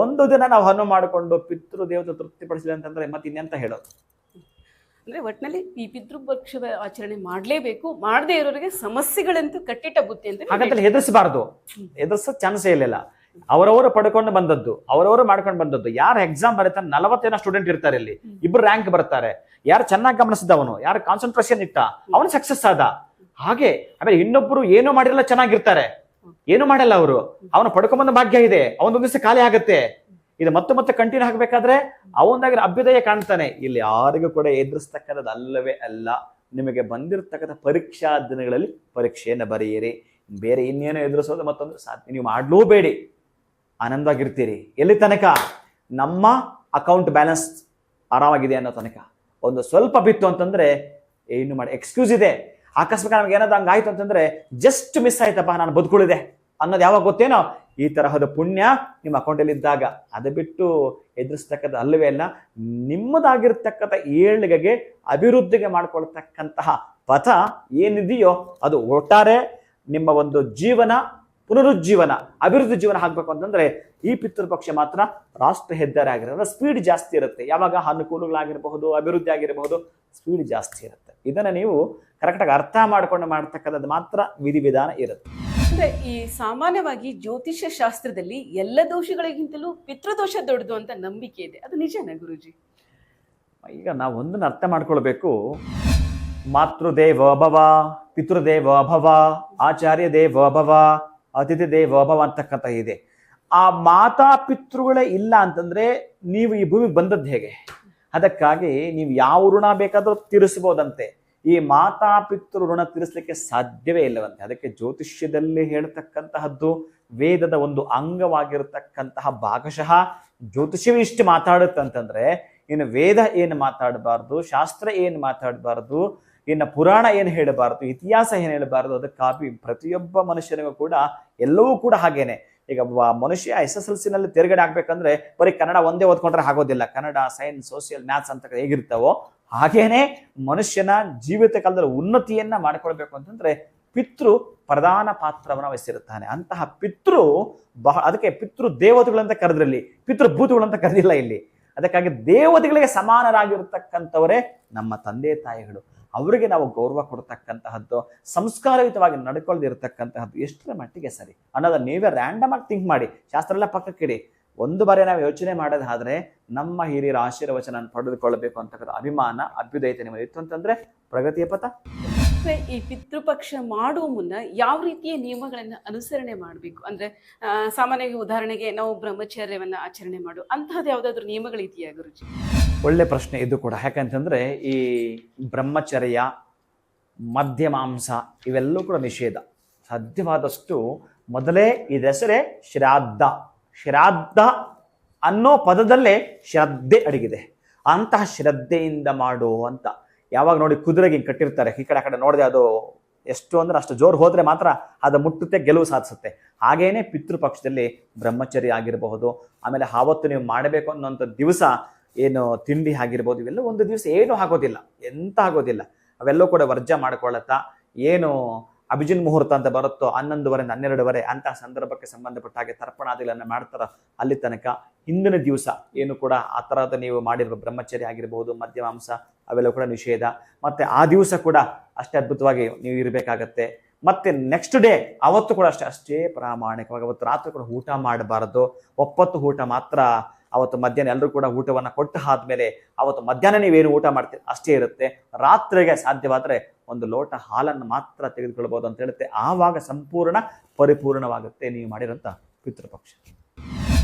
ಒಂದು ದಿನ ನಾವು ಹಣ್ಣು ಮಾಡಿಕೊಂಡು ಪಿತೃ ದೇವತೆ ತೃಪ್ತಿಪಡಿಸಿಲ್ಲ ಅಂತಂದ್ರೆ ಮತ್ತೆ ಇನ್ನೆಂತ ಹೇಳೋದು? ಅಂದ್ರೆ ಒಟ್ಟಿನಲ್ಲಿ ಈ ಪಿತೃಪಕ್ಷದ ಆಚರಣೆ ಮಾಡಲೇಬೇಕು. ಮಾಡದೇ ಇರೋರಿಗೆ ಸಮಸ್ಯೆಗಳಂತೂ ಕಟ್ಟಿಟ್ಟ ಬುತ್ತಿ ಅಂತ ಹಾಗಂತಲ್ಲಿ ಹೆದರ್ಸಬಾರ್ದು. ಹೆದರ್ಸೋ ಚಾನ್ಸೇ ಇರಲಿಲ್ಲ. ಅವರವರು ಪಡ್ಕೊಂಡು ಬಂದದ್ದು ಅವರವರು ಮಾಡ್ಕೊಂಡು ಬಂದದ್ದು. ಯಾರು ಎಕ್ಸಾಮ್ ಬರುತ್ತೆ ನಲವತ್ತು ಜನ ಸ್ಟೂಡೆಂಟ್ ಇರ್ತಾರೆ ಇಲ್ಲಿ. ಇಬ್ರು ರ್ಯಾಂಕ್ ಬರ್ತಾರೆ. ಯಾರು ಚೆನ್ನಾಗಿ ಗಮನಿಸಿದವನು ಯಾರು ಕಾನ್ಸಂಟ್ರೇಷನ್ ಇಟ್ಟ ಅವನು ಸಕ್ಸಸ್ ಆದ. ಹಾಗೆ, ಆಮೇಲೆ ಇನ್ನೊಬ್ರು ಏನು ಮಾಡಿರಲ್ಲ, ಚೆನ್ನಾಗಿರ್ತಾರೆ. ಏನು ಮಾಡಲ್ಲ ಅವರು. ಅವನು ಪಡ್ಕೊಂಬಂದ ಭಾಗ್ಯ ಇದೆ. ಅವನೊಂದು ದಿವಸ ಖಾಲಿ ಆಗುತ್ತೆ. ಇದು ಮತ್ತೆ ಮತ್ತೆ ಕಂಟಿನ್ಯೂ ಆಗ್ಬೇಕಾದ್ರೆ ಅವನಾಗಿ ಅಭ್ಯುದಯ ಕಾಣ್ತಾನೆ. ಇಲ್ಲಿ ಯಾರಿಗೂ ಕೂಡ ಎದುರಿಸ್ತಕ್ಕಂಥದ್ದು ಅಲ್ಲವೇ ಅಲ್ಲ. ನಿಮಗೆ ಬಂದಿರತಕ್ಕಂಥ ಪರೀಕ್ಷಾ ದಿನಗಳಲ್ಲಿ ಪರೀಕ್ಷೆಯನ್ನು ಬರೆಯಿರಿ. ಬೇರೆ ಇನ್ನೇನು ಎದುರಿಸೋದು ಮತ್ತೊಂದು ಸಾಧ್ಯ ನೀವು ಮಾಡ್ಲೂಬೇಡಿ. ಆನಂದವಾಗಿರ್ತೀರಿ. ಎಲ್ಲಿ ತನಕ? ನಮ್ಮ ಅಕೌಂಟ್ ಬ್ಯಾಲೆನ್ಸ್ ಆರಾಮಾಗಿದೆ ಅನ್ನೋ ತನಕ. ಒಂದು ಸ್ವಲ್ಪ ಬಿತ್ತು ಅಂತಂದ್ರೆ ಏನು ಮಾಡಿ ಎಕ್ಸ್ಕ್ಯೂಸ್ ಇದೆ. ಅಕಸ್ಮಾತ್ ನಮ್ಗೆ ಏನಾದ್ರು ಹಂಗಾಯ್ತು ಅಂತಂದ್ರೆ ಜಸ್ಟ್ ಮಿಸ್ ಆಯ್ತಪ್ಪ, ನಾನು ಬದುಕುಳಿದೆ ಅನ್ನೋದು ಯಾವಾಗ ಗೊತ್ತೇನೋ ಈ ತರಹದ ಪುಣ್ಯ ನಿಮ್ಮ ಅಕೌಂಟಲ್ಲಿ ಇದ್ದಾಗ. ಅದು ಬಿಟ್ಟು ಎದುರಿಸ್ತಕ್ಕಂಥ ಅಲ್ಲವೇ ಅಲ್ಲ, ನಿಮ್ಮದಾಗಿರ್ತಕ್ಕಂಥ ಏಳ್ಗೆಗೆ, ಅಭಿವೃದ್ಧಿಗೆ ಮಾಡ್ಕೊಳ್ತಕ್ಕಂತಹ ಪಥ ಏನಿದೆಯೋ ಅದು ಒಟ್ಟಾರೆ ನಿಮ್ಮ ಒಂದು ಜೀವನ, ಪುನರುಜ್ಜೀವನ, ಅಭಿವೃದ್ಧಿ ಜೀವನ ಆಗಬೇಕು ಅಂತಂದ್ರೆ ಈ ಪಿತೃಪಕ್ಷ ಮಾತ್ರ ರಾಷ್ಟ್ರ ಹೆದ್ದಾರಿ ಆಗಿರೋದ್ರೆ ಸ್ಪೀಡ್ ಜಾಸ್ತಿ ಇರುತ್ತೆ. ಯಾವಾಗ ಅನುಕೂಲಗಳಾಗಿರಬಹುದು, ಅಭಿವೃದ್ಧಿ ಆಗಿರಬಹುದು ಸ್ಪೀಡ್ ಜಾಸ್ತಿ ಇರುತ್ತೆ. ಇದನ್ನು ನೀವು ಕರೆಕ್ಟಾಗಿ ಅರ್ಥ ಮಾಡ್ಕೊಂಡು ಮಾಡ್ತಕ್ಕಂಥದ್ದು ಮಾತ್ರ ವಿಧಿವಿಧಾನ ಇರುತ್ತೆ. ಅಂದ್ರೆ ಈ ಸಾಮಾನ್ಯವಾಗಿ ಜ್ಯೋತಿಷ್ಯ ಶಾಸ್ತ್ರದಲ್ಲಿ ಎಲ್ಲ ದೋಷಗಳಿಗಿಂತಲೂ ಪಿತೃದೋಷ ದೊಡ್ಡದು ಅಂತ ನಂಬಿಕೆ ಇದೆ. ಅದು ನಿಜನಾ ಗುರುಜಿ? ಈಗ ನಾವು ಒಂದನ್ನು ಅರ್ಥ ಮಾಡ್ಕೊಳ್ಬೇಕು. ಮಾತೃದೇವ ಭವ ಪಿತೃದೇವ ಭವ ಆಚಾರ್ಯ ದೇವ ಭವ ಅತಿಥಿ ದೇವ ಭವ ಅಂತಕ್ಕಂಥ ಇದೆ. ಆ ಮಾತಾ ಪಿತೃಗಳೇ ಇಲ್ಲ ಅಂತಂದ್ರೆ ನೀವು ಈ ಭೂಮಿಗೆ ಬಂದದ್ದು ಹೇಗೆ? ಅದಕ್ಕಾಗಿ ನೀವು ಯಾವ ಋಣ ಬೇಕಾದರೂ ತೀರಿಸಬಹುದಂತೆ. ಈ ಮಾತಾಪಿತೃ ಋಣ ತೀರಿಸಲಿಕ್ಕೆ ಸಾಧ್ಯವೇ ಇಲ್ಲವಂತೆ. ಅದಕ್ಕೆ ಜ್ಯೋತಿಷ್ಯದಲ್ಲಿ ಹೇಳ್ತಕ್ಕಂತಹದ್ದು ವೇದದ ಒಂದು ಅಂಗವಾಗಿರತಕ್ಕಂತಹ ಭಾಗಶಃ ಜ್ಯೋತಿಷ್ಯವೇ ಇಷ್ಟು ಮಾತಾಡುತ್ತಂತಂದ್ರೆ ಇನ್ನು ವೇದ ಏನು ಮಾತಾಡಬಾರ್ದು, ಶಾಸ್ತ್ರ ಏನು ಮಾತಾಡಬಾರ್ದು, ಇನ್ನು ಪುರಾಣ ಏನು ಹೇಳಬಾರ್ದು, ಇತಿಹಾಸ ಏನು ಹೇಳಬಾರ್ದು, ಅದಕ್ಕಾಗಿ ಪ್ರತಿಯೊಬ್ಬ ಮನುಷ್ಯನಿಗೂ ಕೂಡ ಎಲ್ಲವೂ ಕೂಡ ಹಾಗೇನೆ. ಈಗ ಮನುಷ್ಯ ಎಸ್ ಎಸ್ ಎಲ್ ಸಿನಲ್ಲಿ ತೇರ್ಗಡೆ ಆಗ್ಬೇಕಂದ್ರೆ ಬರೀ ಕನ್ನಡ ಒಂದೇ ಓದ್ಕೊಂಡ್ರೆ ಆಗೋದಿಲ್ಲ. ಕನ್ನಡ, ಸೈನ್ಸ್ ಸೋಷಿಯಲ್ ಮ್ಯಾಥ್ಸ್ ಅಂತ ಹೇಗಿರ್ತಾವೋ ಹಾಗೇನೆ ಮನುಷ್ಯನ ಜೀವಿತ ಕಾಲದಲ್ಲಿ ಉನ್ನತಿಯನ್ನ ಮಾಡ್ಕೊಳ್ಬೇಕು ಅಂತಂದ್ರೆ ಪಿತೃ ಪ್ರಧಾನ ಪಾತ್ರವನ್ನು ವಹಿಸಿರುತ್ತಾನೆ. ಅಂತಹ ಪಿತೃ ಬಹ ಅದಕ್ಕೆ ಪಿತೃ ದೇವತೆಗಳಂತ ಕರೆದ್ರಲ್ಲಿ ಪಿತೃ ಭೂತಗಳಂತ ಕರೆದಿಲ್ಲ ಇಲ್ಲಿ. ಅದಕ್ಕಾಗಿ ದೇವತೆಗಳಿಗೆ ಸಮಾನರಾಗಿರ್ತಕ್ಕಂಥವರೇ ನಮ್ಮ ತಂದೆ ತಾಯಿಗಳು. ಅವರಿಗೆ ನಾವು ಗೌರವ ಕೊಡ್ತಕ್ಕಂತಹದ್ದು, ಸಂಸ್ಕಾರಯುತವಾಗಿ ನಡ್ಕೊಳ್ದಿರ್ತಕ್ಕಂತಹದ್ದು ಎಷ್ಟರ ಮಟ್ಟಿಗೆ ಸರಿ? ಅನ್ನೋದನ್ನ ನೀವೇ ರ್ಯಾಂಡಮ್ ಆಗಿ ಥಿಂಕ್ ಮಾಡಿ. ಶಾಸ್ತ್ರ ಎಲ್ಲ ಪಕ್ಕಕ್ಕಿಡಿ ಒಂದು ಬಾರಿ ನಾವು ಯೋಚನೆ ಮಾಡೋದಾದ್ರೆ ನಮ್ಮ ಹಿರಿಯರ ಆಶೀರ್ವಚನ ಪಡೆದುಕೊಳ್ಳಬೇಕು ಅಂತಕ್ಕಂಥ ಅಭಿಮಾನ, ಅಭ್ಯುದಯತೆ ನಿಮಗೆ ಇತ್ತು ಅಂತಂದ್ರೆ ಪ್ರಗತಿಯ ಪಥ. ಈ ಪಿತೃಪಕ್ಷ ಮಾಡುವ ಮುನ್ನ ಯಾವ ರೀತಿಯ ನಿಯಮಗಳನ್ನ ಅನುಸರಣೆ ಮಾಡಬೇಕು? ಅಂದ್ರೆ ಸಾಮಾನ್ಯವಾಗಿ ಉದಾಹರಣೆಗೆ ನಾವು ಬ್ರಹ್ಮಚರ್ಯವನ್ನ ಆಚರಣೆ ಮಾಡು. ಅಂತಹದ್ದು ಯಾವ್ದಾದ್ರು ನಿಯಮಗಳಿದೆಯಾ ಗುರುಜಿ? ಒಳ್ಳೆ ಪ್ರಶ್ನೆ ಇದು ಕೂಡ. ಯಾಕಂತಂದ್ರೆ ಈ ಬ್ರಹ್ಮಚರ್ಯ ಮದ್ಯಮಾಂಸ ಇವೆಲ್ಲವೂ ಕೂಡ ನಿಷೇಧ. ಸಾಧ್ಯವಾದಷ್ಟು ಮೊದಲೇ ಇದೆಸರೇ ಶ್ರಾದ್ದ. ಶ್ರಾದ್ದ ಅನ್ನೋ ಪದದಲ್ಲೇ ಶ್ರದ್ಧೆ ಅಡಗಿದೆ. ಅಂತಹ ಶ್ರದ್ಧೆಯಿಂದ ಮಾಡು ಅಂತ. ಯಾವಾಗ ನೋಡಿ ಕುದುರೆಗೆ ಕಟ್ಟಿರ್ತಾರೆ. ಈ ಕಡೆ ಆ ಕಡೆ ನೋಡಿದೆ ಅದು ಎಷ್ಟು ಅಂದ್ರೆ ಅಷ್ಟು ಜೋರು ಹೋದ್ರೆ ಮಾತ್ರ ಅದು ಮುಟ್ಟುತ್ತೆ, ಗೆಲುವು ಸಾಧಿಸುತ್ತೆ. ಹಾಗೇನೆ ಪಿತೃಪಕ್ಷದಲ್ಲಿ ಬ್ರಹ್ಮಚರ್ಯ ಆಗಿರಬಹುದು, ಆಮೇಲೆ ಆವತ್ತು ನೀವು ಮಾಡಬೇಕು ಅನ್ನೋಂಥ ದಿವಸ ಏನು ತಿಂಡಿ ಆಗಿರ್ಬೋದು, ಇವೆಲ್ಲ ಒಂದು ದಿವಸ ಏನು ಆಗೋದಿಲ್ಲ ಎಂತ ಆಗೋದಿಲ್ಲ ಅವೆಲ್ಲವೂ ಕೂಡ ವರ್ಜ ಮಾಡ್ಕೊಳ್ಳತ್ತಾ ಏನು ಅಭಿಜಿನ್ ಮುಹೂರ್ತ ಅಂತ ಬರುತ್ತೋ, ಹನ್ನೊಂದುವರೆ, ಹನ್ನೆರಡುವರೆ ಅಂತ ಸಂದರ್ಭಕ್ಕೆ ಸಂಬಂಧಪಟ್ಟ ಹಾಗೆ ತರ್ಪಣಾದಿಗಳನ್ನು ಮಾಡ್ತಾರ ಅಲ್ಲಿ ತನಕ. ಹಿಂದಿನ ದಿವಸ ಏನು ಕೂಡ ಆ ಥರದ ನೀವು ಮಾಡಿರುವ ಬ್ರಹ್ಮಚರ್ಯ ಆಗಿರ್ಬೋದು, ಮದ್ಯಮಾಂಸ, ಅವೆಲ್ಲ ಕೂಡ ನಿಷೇಧ. ಮತ್ತೆ ಆ ದಿವಸ ಕೂಡ ಅಷ್ಟೇ ಅದ್ಭುತವಾಗಿ ನೀವು ಇರಬೇಕಾಗತ್ತೆ. ಮತ್ತೆ ನೆಕ್ಸ್ಟ್ ಡೇ ಅವತ್ತು ಕೂಡ ಅಷ್ಟೇ ಅಷ್ಟೇ ಪ್ರಾಮಾಣಿಕವಾಗಿ, ಅವತ್ತು ರಾತ್ರಿ ಕೂಡ ಊಟ ಮಾಡಬಾರದು. ಒಪ್ಪತ್ತು ಊಟ ಮಾತ್ರ ಅವತ್ತು ಮಧ್ಯಾಹ್ನ ಎಲ್ಲರೂ ಕೂಡ ಊಟವನ್ನು ಕೊಟ್ಟು ಆದ್ಮೇಲೆ ಅವತ್ತು ಮಧ್ಯಾಹ್ನ ನೀವೇನು ಊಟ ಮಾಡ್ತೀರಿ? ಅಷ್ಟೇ ಇರುತ್ತೆ. ರಾತ್ರಿಗೆ ಸಾಧ್ಯವಾದರೆ ಒಂದು ಲೋಟ ಹಾಲನ್ನು ಮಾತ್ರ ತೆಗೆದುಕೊಳ್ಬೋದು ಅಂತ ಹೇಳುತ್ತೆ. ಆವಾಗ ಸಂಪೂರ್ಣ ಪರಿಪೂರ್ಣವಾಗುತ್ತೆ ನೀವು ಮಾಡಿರೋಂಥ ಪಿತೃಪಕ್ಷ.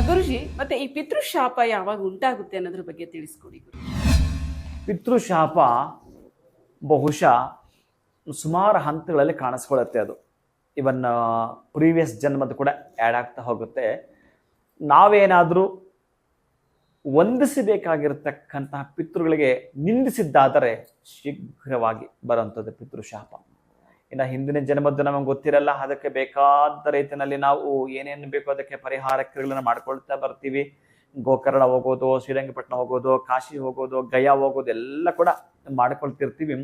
ಗುರುಜಿ ಮತ್ತೆ ಈ ಪಿತೃಶಾಪ ಯಾವಾಗ ಉಂಟಾಗುತ್ತೆ ಅನ್ನೋದ್ರ ಬಗ್ಗೆ ತಿಳಿಸ್ಕೊಡಿ ಪಿತೃಶಾಪ ಬಹುಶಃ ಸುಮಾರು ಹಂತಗಳಲ್ಲಿ ಕಾಣಿಸ್ಕೊಳ್ಳುತ್ತೆ ಅದು. ಇವನ್ ಪ್ರೀವಿಯಸ್ ಜನ್ಮದ ಕೂಡ ಆ್ಯಡ್ ಆಗ್ತಾ ಹೋಗುತ್ತೆ. ನಾವೇನಾದರೂ ವಂದಿಸಬೇಕಾಗಿರತಕ್ಕಂತಹ ಪಿತೃಗಳಿಗೆ ನಿಂದಿಸಿದ್ದಾದರೆ ಶೀಘ್ರವಾಗಿ ಬರುವಂಥದ್ದು ಪಿತೃಶಾಪ. ಇನ್ನು ಹಿಂದಿನ ಜನ್ಮದ್ದು ನಮಗೆ ಗೊತ್ತಿರಲ್ಲ, ಅದಕ್ಕೆ ಬೇಕಾದ ರೀತಿಯಲ್ಲಿ ನಾವು ಏನೇನು ಬೇಕೋ ಅದಕ್ಕೆ ಪರಿಹಾರ ಕ್ರಿಯೆಗಳನ್ನು ಮಾಡ್ಕೊಳ್ತಾ ಬರ್ತೀವಿ. ಗೋಕರ್ಣ ಹೋಗೋದು, ಶ್ರೀರಂಗಪಟ್ಟಣ ಹೋಗೋದು, ಕಾಶಿ ಹೋಗೋದು, ಗಯಾ ಹೋಗೋದು ಎಲ್ಲ ಕೂಡ ಮಾಡ್ಕೊಳ್ತಿರ್ತೀವಿ.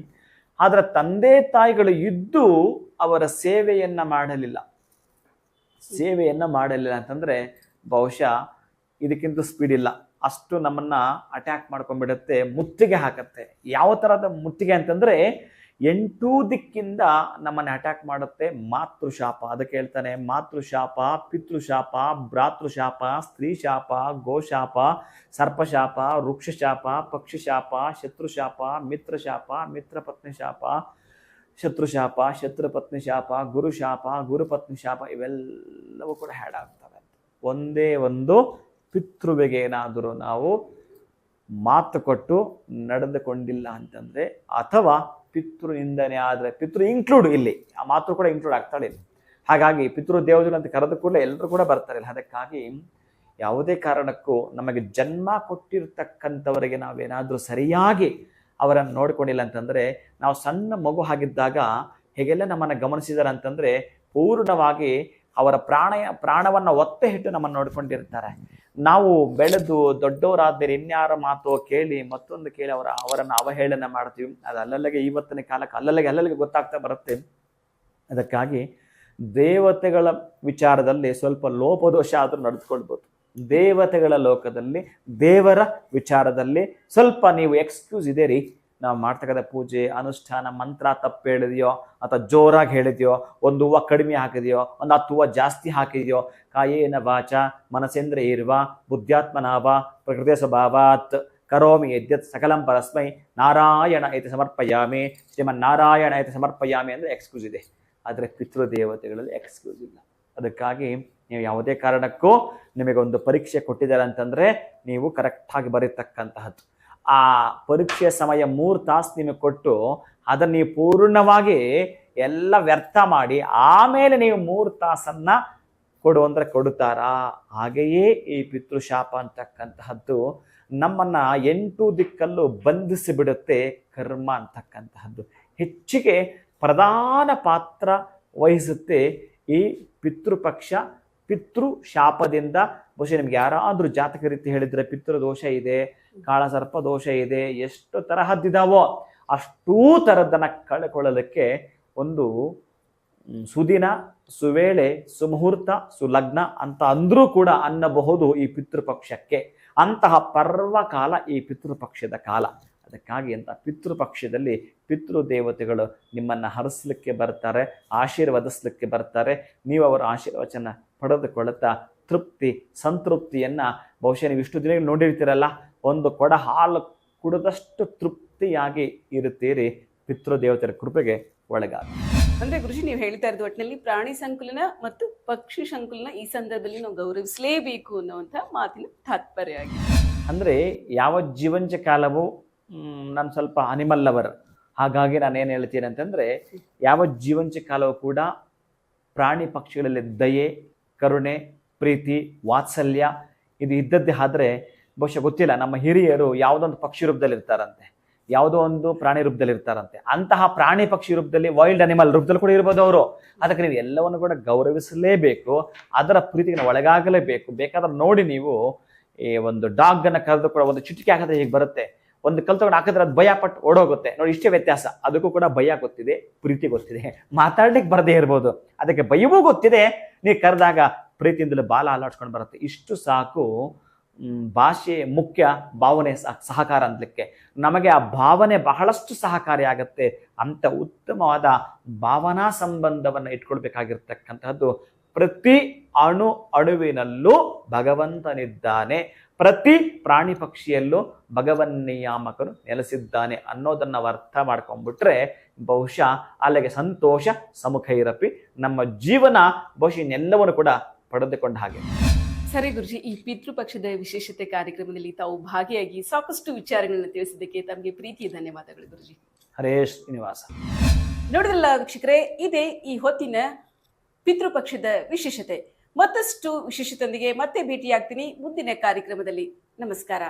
ಆದರೆ ತಂದೆ ತಾಯಿಗಳು ಇದ್ದು ಅವರ ಸೇವೆಯನ್ನು ಮಾಡಲಿಲ್ಲ. ಸೇವೆಯನ್ನು ಮಾಡಲಿಲ್ಲ ಅಂತಂದರೆ ಬಹುಶಃ ಇದಕ್ಕಿಂತ ಸ್ಪೀಡ್ ಇಲ್ಲ. ಅಷ್ಟು ನಮ್ಮನ್ನ ಅಟ್ಯಾಕ್ ಮಾಡ್ಕೊಂಡ್ಬಿಡುತ್ತೆ, ಮುತ್ತಿಗೆ ಹಾಕತ್ತೆ. ಯಾವ ತರದ ಮುತ್ತಿಗೆ ಅಂತಂದ್ರೆ ಎಂಟು ದಿಕ್ಕಿಂದ ನಮ್ಮನ್ನ ಅಟ್ಯಾಕ್ ಮಾಡುತ್ತೆ ಮಾತೃಶಾಪ. ಅದಕ್ಕೆ ಹೇಳ್ತಾನೆ, ಮಾತೃಶಾಪ, ಪಿತೃಶಾಪ, ಭ್ರಾತೃಶಾಪ ಸ್ತ್ರೀ ಶಾಪ ಗೋಶಾಪ, ಸರ್ಪಶಾಪ, ವೃಕ್ಷಶಾಪ, ಪಕ್ಷಿಶಾಪ, ಶತ್ರುಶಾಪ, ಮಿತ್ರಶಾಪ ಮಿತ್ರಪತ್ನಿ ಶಾಪ ಶತ್ರುಶಾಪ ಶತ್ರುಪತ್ನಿ ಶಾಪ ಗುರುಶಾಪ ಗುರುಪತ್ನಿ ಶಾಪ ಇವೆಲ್ಲವೂ ಕೂಡ ಹ್ಯಾಡ್ ಆಗ್ತವೆ. ಒಂದೇ ಒಂದು ಪಿತೃವಿಗೆ ಏನಾದರೂ ನಾವು ಮಾತು ಕೊಟ್ಟು ನಡೆದುಕೊಂಡಿಲ್ಲ ಅಂತಂದ್ರೆ, ಅಥವಾ ಪಿತೃ ನಿಂದನೆ ಆದರೆ, ಪಿತೃ ಇನ್ಕ್ಲೂಡ್ ಇಲ್ಲಿ, ಆ ಮಾತು ಕೂಡ ಇನ್ಕ್ಲೂಡ್ ಆಗ್ತಾಳೆ ಇಲ್ಲಿ. ಹಾಗಾಗಿ ಪಿತೃ ದೇವತೆಗಳು ಅಂತ ಕರೆದ ಕೂಡಲೇ ಎಲ್ಲರೂ ಕೂಡ ಬರ್ತಾರೆ ಇಲ್ಲ. ಅದಕ್ಕಾಗಿ ಯಾವುದೇ ಕಾರಣಕ್ಕೂ ನಮಗೆ ಜನ್ಮ ಕೊಟ್ಟಿರ್ತಕ್ಕಂಥವರಿಗೆ ನಾವೇನಾದರೂ ಸರಿಯಾಗಿ ಅವರನ್ನು ನೋಡ್ಕೊಂಡಿಲ್ಲ ಅಂತಂದ್ರೆ, ನಾವು ಸಣ್ಣ ಮಗು ಆಗಿದ್ದಾಗ ಹೇಗೆಲ್ಲ ನಮ್ಮನ್ನು ಗಮನಿಸಿದಾರೆ ಅಂತಂದ್ರೆ, ಪೂರ್ಣವಾಗಿ ಅವರ ಪ್ರಾಣ ಪ್ರಾಣವನ್ನು ಒತ್ತೆ ಇಟ್ಟು ನಮ್ಮನ್ನು ನೋಡಿಕೊಂಡಿರ್ತಾರೆ. ನಾವು ಬೆಳೆದು ದೊಡ್ಡವರಾದ್ರೆ ಇನ್ಯಾರ ಮಾತು ಕೇಳಿ ಮತ್ತೊಂದು ಕೇಳಿ ಅವರ, ಅವರನ್ನು ಅವಹೇಳನ ಮಾಡ್ತೀವಿ. ಅದು ಅಲ್ಲಲ್ಲಿಗೆ ಇವತ್ತಿನ ಕಾಲಕ್ಕೆ, ಅಲ್ಲಲ್ಲಿಗೆ ಅಲ್ಲಲ್ಲಿಗೆ ಗೊತ್ತಾಗ್ತಾ ಬರುತ್ತೆ. ಅದಕ್ಕಾಗಿ ದೇವತೆಗಳ ವಿಚಾರದಲ್ಲಿ ಸ್ವಲ್ಪ ಲೋಪದೋಷ ಆದರೂ ನಡೆದುಕೊಳ್ಬೋದು. ದೇವತೆಗಳ ಲೋಕದಲ್ಲಿ, ದೇವರ ವಿಚಾರದಲ್ಲಿ ಸ್ವಲ್ಪ ನೀವು ಎಕ್ಸ್ಕ್ಯೂಸ್ ಇದೆ ರೀ ನಾವು ಮಾಡ್ತಕ್ಕಂಥ ಪೂಜೆ, ಅನುಷ್ಠಾನ, ಮಂತ್ರ ತಪ್ಪು ಹೇಳಿದೆಯೋ ಅಥವಾ ಜೋರಾಗಿ ಹೇಳಿದೆಯೋ, ಒಂದು ಹೂವು ಕಡಿಮೆ ಹಾಕಿದೆಯೋ, ಒಂದು ಹತ್ತು ಹೂವು ಜಾಸ್ತಿ ಹಾಕಿದೆಯೋ, ಕಾಯೇನ ವಾಚ ಮನಸೇಂದ್ರ ಇರುವ ಬುದ್ಧ್ಯಾತ್ಮನಾವ, ಪ್ರಕೃತಿಯ ಸ್ವಭಾವಾತ್, ಕರೋಮಿ ಯದ್ಯತ್ ಸಕಲಂ ಪರಸ್ಮೈ, ನಾರಾಯಣ ಐತೆ ಸಮರ್ಪಯಾಮಿ, ಶ್ರೀಮನ್ನಾರಾಯಣ ನಾರಾಯಣ ಐತೆ ಸಮರ್ಪಯಾಮಿ ಅಂದರೆ ಎಕ್ಸ್ಕ್ಯೂಸ್ ಇದೆ. ಆದರೆ ಪಿತೃದೇವತೆಗಳಲ್ಲಿ ಎಕ್ಸ್ಕ್ಯೂಸ್ ಇಲ್ಲ. ಅದಕ್ಕಾಗಿ ನೀವು ಯಾವುದೇ ಕಾರಣಕ್ಕೂ ನಿಮಗೆ ಒಂದು ಪರೀಕ್ಷೆ ಕೊಟ್ಟಿದ್ದಾರೆ ಅಂತಂದರೆ ನೀವು ಕರೆಕ್ಟಾಗಿ ಬರೀತಕ್ಕಂತಹದ್ದು. ಆ ಪರೀಕ್ಷೆಯ ಸಮಯ ಮೂರು ತಾಸು ನಿಮಗೆ ಕೊಟ್ಟು ಅದನ್ನು ನೀವು ಪೂರ್ಣವಾಗಿ ಎಲ್ಲ ವ್ಯರ್ಥ ಮಾಡಿ ಆಮೇಲೆ ನೀವು ಮೂರು ತಾಸನ್ನು ಕೊಡು ಅಂದರೆ ಕೊಡುತ್ತಾರಾ? ಹಾಗೆಯೇ ಈ ಪಿತೃಶಾಪ ಅಂತಕ್ಕಂತಹದ್ದು ನಮ್ಮನ್ನು ಎಂಟು ದಿಕ್ಕಲ್ಲೂ ಬಂಧಿಸಿಬಿಡುತ್ತೆ ಕರ್ಮ ಅಂತಕ್ಕಂತಹದ್ದು. ಹೆಚ್ಚಿಗೆ ಪ್ರಧಾನ ಪಾತ್ರ ವಹಿಸುತ್ತೆ ಈ ಪಿತೃಪಕ್ಷ ಪಿತೃ ಶಾಪದಿಂದ ಬಹುಶಃ ನಿಮ್ಗೆ ಯಾರಾದರೂ ಜಾತಕ ರೀತಿ ಹೇಳಿದರೆ ಪಿತೃ ದೋಷ ಇದೆ ಕಾಳಸರ್ಪ ದೋಷ ಇದೆ ಎಷ್ಟು ತರಹದ್ದಿದಾವೋ ಅಷ್ಟೂ ಥರದ್ದನ್ನು ಕಳ್ಕೊಳ್ಳಲಿಕ್ಕೆ ಒಂದು ಸುದಿನ, ಸುವೇಳೆ, ಸುಮುಹೂರ್ತ, ಸುಲಗ್ನ ಅಂತ ಅಂದ್ರೂ ಕೂಡ ಅನ್ನಬಹುದು ಈ ಪಿತೃಪಕ್ಷಕ್ಕೆ. ಅಂತಹ ಪರ್ವಕಾಲ ಈ ಪಿತೃಪಕ್ಷದ ಕಾಲ. ಅದಕ್ಕಾಗಿ ಅಂತ ಪಿತೃಪಕ್ಷದಲ್ಲಿ ಪಿತೃದೇವತೆಗಳು ನಿಮ್ಮನ್ನು ಹರಿಸ್ಲಿಕ್ಕೆ ಬರ್ತಾರೆ, ಆಶೀರ್ವದಿಸ್ಲಿಕ್ಕೆ ಬರ್ತಾರೆ. ನೀವು ಅವರ ಆಶೀರ್ವಚನ ಪಡೆದುಕೊಳ್ಳುತ್ತಾ ತೃಪ್ತಿ, ಸಂತೃಪ್ತಿಯನ್ನ ಬಹುಶಃ ನೀವು ಇಷ್ಟು ದಿನಗಳು ನೋಡಿರ್ತೀರಲ್ಲ. ಒಂದು ಕೊಡ ಹಾಲು ಕುಡಿದಷ್ಟು ತೃಪ್ತಿಯಾಗಿ ಇರುತ್ತೀರಿ ಪಿತೃದೇವತೆಯ ಕೃಪೆಗೆ ಒಳಗಾಗಿ. ಅಂದ್ರೆ ಗುರುಜಿ ನೀವು ಹೇಳ್ತಾ ಇರೋದು ಒಟ್ಟಿನಲ್ಲಿ ಪ್ರಾಣಿ ಸಂಕುಲನ ಮತ್ತು ಪಕ್ಷಿ ಸಂಕುಲನ ಈ ಸಂದರ್ಭದಲ್ಲಿ ನಾವು ಗೌರವಿಸಲೇಬೇಕು ಅನ್ನುವಂಥ ಮಾತಿನ ತಾತ್ಪರ್ಯ ಆಗಿದೆ. ಅಂದರೆ ಯಾವ ಜೀವಂಚ ಕಾಲವು ನಾನು ಸ್ವಲ್ಪ ಅನಿಮಲ್ ಲವರ್ ಹಾಗಾಗಿ ನಾನು ಏನು ಹೇಳ್ತೀನಿ ಅಂತಂದರೆ ಯಾವ ಜೀವಂಚ ಕಾಲವು ಕೂಡ ಪ್ರಾಣಿ ಪಕ್ಷಿಗಳಲ್ಲಿ ದಯೆ ಕರುಣೆ ಪ್ರೀತಿ ವಾತ್ಸಲ್ಯ ಇದು ಇದ್ದದ್ದೇ ಆದ್ರೆ ಬಹುಶಃ ಗೊತ್ತಿಲ್ಲ. ನಮ್ಮ ಹಿರಿಯರು ಯಾವುದೊಂದು ಪಕ್ಷಿ ರೂಪದಲ್ಲಿ ಇರ್ತಾರಂತೆ ಯಾವುದೋ ಒಂದು ಪ್ರಾಣಿ ರೂಪದಲ್ಲಿ ಇರ್ತಾರಂತೆ ಅಂತಹ ಪ್ರಾಣಿ ಪಕ್ಷಿ ರೂಪದಲ್ಲಿ ವೈಲ್ಡ್ ಅನಿಮಲ್ ರೂಪದಲ್ಲಿ ಕೂಡ ಇರ್ಬೋದು ಅವರು. ಅದಕ್ಕೆ ನೀವು ಎಲ್ಲವನ್ನು ಕೂಡ ಗೌರವಿಸಲೇಬೇಕು, ಅದರ ಪ್ರೀತಿಗೆ ಒಳಗಾಗಲೇಬೇಕು. ಬೇಕಾದ್ರೆ ನೋಡಿ ನೀವು ಈ ಒಂದು ಡಾಗ್ ಅನ್ನ ಕರೆದು ಕೂಡ ಒಂದು ಚುಟಿಕೆ ಹಾಕಿದ್ರೆ ಹೀಗೆ ಬರುತ್ತೆ? ಒಂದು ಕಲ್ ತಗೊಂಡು ಹಾಕಿದ್ರೆ ಅದು ಭಯ ಪಟ್ಟು ಓಡೋಗುತ್ತೆ. ನೋಡಿ, ಇಷ್ಟೇ ವ್ಯತ್ಯಾಸ. ಅದಕ್ಕೂ ಕೂಡ ಭಯ ಗೊತ್ತಿದೆ, ಪ್ರೀತಿ ಗೊತ್ತಿದೆ. ಮಾತಾಡ್ಲಿಕ್ಕೆ ಬರದೇ ಇರ್ಬೋದು. ಅದಕ್ಕೆ ಭಯವೂ ಗೊತ್ತಿದೆ. ನೀವು ಕರೆದಾಗ ಪ್ರೀತಿಯಿಂದಲೂ ಬಾಲ ಅಲ್ಲಾಡ್ಸ್ಕೊಂಡು ಬರುತ್ತೆ. ಇಷ್ಟು ಸಾಕು. ಭಾಷೆ ಮುಖ್ಯ ಭಾವನೆ ಸಹ- ಸಹಕಾರ ಅಂತಲಿಕ್ಕೆ ನಮಗೆ ಆ ಭಾವನೆ ಬಹಳಷ್ಟು ಸಹಕಾರಿಯಾಗತ್ತೆ ಅಂತ ಉತ್ತಮವಾದ ಭಾವನಾ ಸಂಬಂಧವನ್ನು ಇಟ್ಕೊಳ್ಬೇಕಾಗಿರ್ತಕ್ಕಂತಹದ್ದು. ಪ್ರತಿ ಅಣು ಅಣುವಿನಲ್ಲೂ ಭಗವಂತನಿದ್ದಾನೆ, ಪ್ರತಿ ಪ್ರಾಣಿ ಪಕ್ಷಿಯಲ್ಲೂ ಭಗವನ್ ನಿಯಾಮಕನು ನೆಲೆಸಿದ್ದಾನೆ ಅನ್ನೋದನ್ನು ಅರ್ಥ ಮಾಡ್ಕೊಂಡ್ಬಿಟ್ರೆ ಬಹುಶಃ ಅಲ್ಲಿಗೆ ಸಂತೋಷ ಸಮುಖ ಇರಪಿ ನಮ್ಮ ಜೀವನ ಬಹುಶಃ ಇನ್ನೆಲ್ಲವನ್ನು ಕೂಡ ಪಡೆದುಕೊಂಡ ಹಾಗೆ. ಸರಿ ಗುರುಜಿ ಈ ಪಿತೃಪಕ್ಷದ ವಿಶೇಷತೆ ಕಾರ್ಯಕ್ರಮದಲ್ಲಿ ತಾವು ಭಾಗಿಯಾಗಿ ಸಾಕಷ್ಟು ವಿಚಾರಗಳನ್ನು ತಿಳಿಸಿದ್ದಕ್ಕೆ ತಮಗೆ ಪ್ರೀತಿಯ ಧನ್ಯವಾದಗಳು ಗುರುಜಿ. ಹರೇ ಶ್ರೀನಿವಾಸ. ನೋಡಿದ್ರಲ್ಲ ವೀಕ್ಷಕರೇ ಇದೇ ಈ ಹೊತ್ತಿನ ಪಿತೃಪಕ್ಷದ ವಿಶೇಷತೆ. ಮತ್ತಷ್ಟು ವಿಶೇಷತೊಂದಿಗೆ ಮತ್ತೆ ಭೇಟಿಯಾಗ್ತೀನಿ ಮುಂದಿನ ಕಾರ್ಯಕ್ರಮದಲ್ಲಿ. ನಮಸ್ಕಾರ.